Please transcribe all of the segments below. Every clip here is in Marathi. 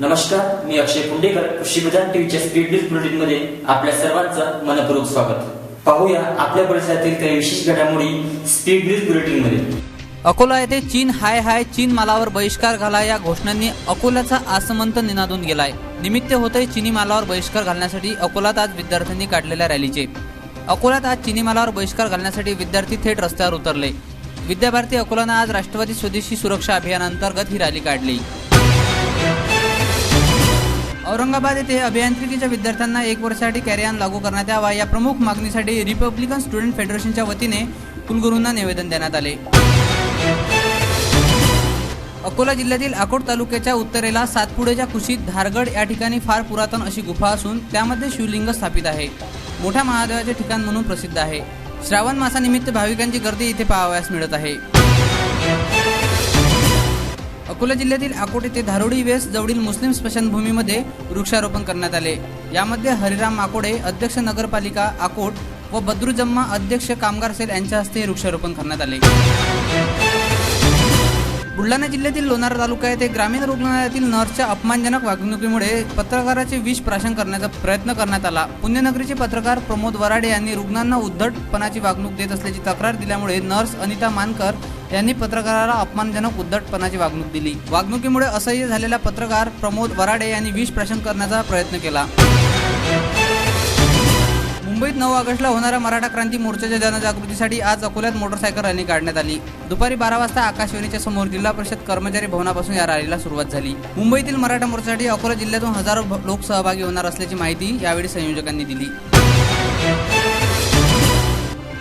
नमस्कार मी अक्षय कुंडेकर कृषी विधान टीव्हीच्या स्पीड न्यूज बुलेटिनमध्ये आपल्या सर्वांचं मनपूर्वक स्वागत. पाहूया आपल्या परिसरातील काही विशेष घडामोडी स्पीड न्यूज बुलेटिनमध्ये अकोला येथे चीन हाय हाय चीन मालावर बहिष्कार घाला या घोषणांनी अकोल्याचा आसमंत निनादून गेलाय. निमित्त होते चीनी मालावर बहिष्कार घालण्यासाठी अकोल्यात आज विद्यार्थ्यांनी काढलेल्या रॅलीचे. अकोल्यात आज चिनी मालावर बहिष्कार घालण्यासाठी विद्यार्थी थेट रस्त्यावर उतरले. विद्याभारती अकोलानं आज राष्ट्रवादी स्वदेशी सुरक्षा अभियानांतर्गत ही रॅली काढली. औरंगाबाद येथे अभियांत्रिकीच्या विद्यार्थ्यांना एक वर्षासाठी कॅरियान लागू करण्यात यावा या प्रमुख मागणीसाठी रिपब्लिकन स्टुडंट फेडरेशनच्या वतीने कुलगुरूंना निवेदन देण्यात आले. अकोला जिल्ह्यातील अकोट तालुक्याच्या उत्तरेला सातपुडेच्या कुशीत धारगड या ठिकाणी फार पुरातन अशी गुफा असून त्यामध्ये शिवलिंग स्थापित आहे. मोठ्या महादेवाचे ठिकाण म्हणून प्रसिद्ध आहे. श्रावण मासानिमित्त भाविकांची गर्दी इथे पाहावयास मिळत आहे. अकोला जिल्ह्यातील अकोटे येथे धारोडी वेस जवळील मुस्लिम स्मशानभूमीमध्ये वृक्षारोपण करण्यात आले. यामध्ये हरिराम माकोडे अध्यक्ष नगरपालिका अकोट व बद्रुजम्मा अध्यक्ष कामगार सेल यांच्या हस्ते हे वृक्षारोपण करण्यात आले. बुलढाणा जिल्ह्यातील लोणार तालुका येथे ग्रामीण रुग्णालयातील नर्सच्या अपमानजनक वागणुकीमुळे पत्रकाराचे विष प्राशन करण्याचा प्रयत्न करण्यात आला. पुण्यनगरीचे पत्रकार प्रमोद वराडे यांनी रुग्णांना उद्धटपणाची वागणूक देत असल्याची तक्रार दिल्यामुळे नर्स अनिता मानकर यांनी पत्रकाराला अपमानजनक उद्धटपणाची वागणूक दिली. वागणुकीमुळे असह्य झालेला पत्रकार प्रमोद वराडे यांनी विष प्राशन करण्याचा प्रयत्न केला. मुंबईत नऊ ऑगस्टला होणाऱ्या मराठा क्रांती मोर्चाच्या जनजागृतीसाठी आज अकोल्यात मोटरसायकल रॅली काढण्यात आली. दुपारी बारा वाजता आकाशवाणीच्या समोर जिल्हा परिषद कर्मचारी भवनापासून या रॅलीला सुरुवात झाली. मुंबईतील मराठा मोर्चासाठी अकोला जिल्ह्यातून हजारो लोक सहभागी होणार असल्याची माहिती यावेळी संयोजकांनी दिली.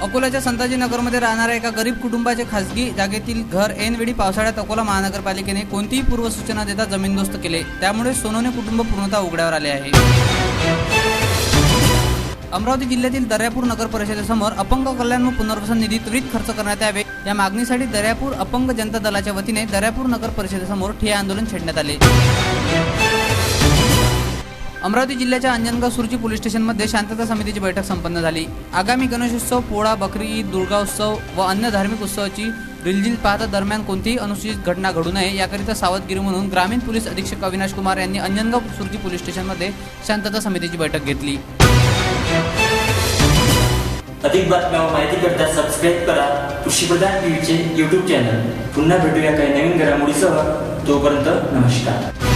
अकोल्याच्या संताजी नगरमध्ये राहणाऱ्या एका गरीब कुटुंबाचे खासगी जागेतील घर ऐनवेळी पावसाळ्यात अकोला महानगरपालिकेने कोणतीही पूर्वसूचना देता जमीनदोस्त केले. त्यामुळे सोनोने कुटुंब पूर्णतः उघड्यावर आले आहे. अमरावती जिल्ह्यातील दर्यापूर नगर परिषदेसमोर अपंग कल्याण व पुनर्वसन निधी त्वरित खर्च करण्यात यावे. या मागणीसाठी दर्यापूर अपंग जनता दलाच्या वतीने दर्यापूर नगर परिषदेसमोर ठिय्या आंदोलन छेडण्यात आले. अमरावती जिल्ह्याच्या अंजनगाव सुरजी पोलीस स्टेशनमध्ये शांतता समितीची बैठक संपन्न झाली. आगामी गणेशोत्सव पोळा बकरी ईद दुर्गा उत्सव व अन्य धार्मिक उत्सवाची रिलजिल पाहता दरम्यान कोणतीही अनुसूचित घटना घडू नये याकरिता सावधगिरी म्हणून ग्रामीण पोलीस अधीक्षक अविनाश कुमार यांनी अंजनगाव सुरजी पोलीस स्टेशनमध्ये शांतता समितीची बैठक घेतली. अधिक बातम्या व माहितीकरिता सबस्क्राईब करा. कृषीप्रधान टीव्हीचे युट्यूब चॅनल पुन्हा भेटूया काही नवीन घडामोडीसह. तोपर्यंत नमस्कार.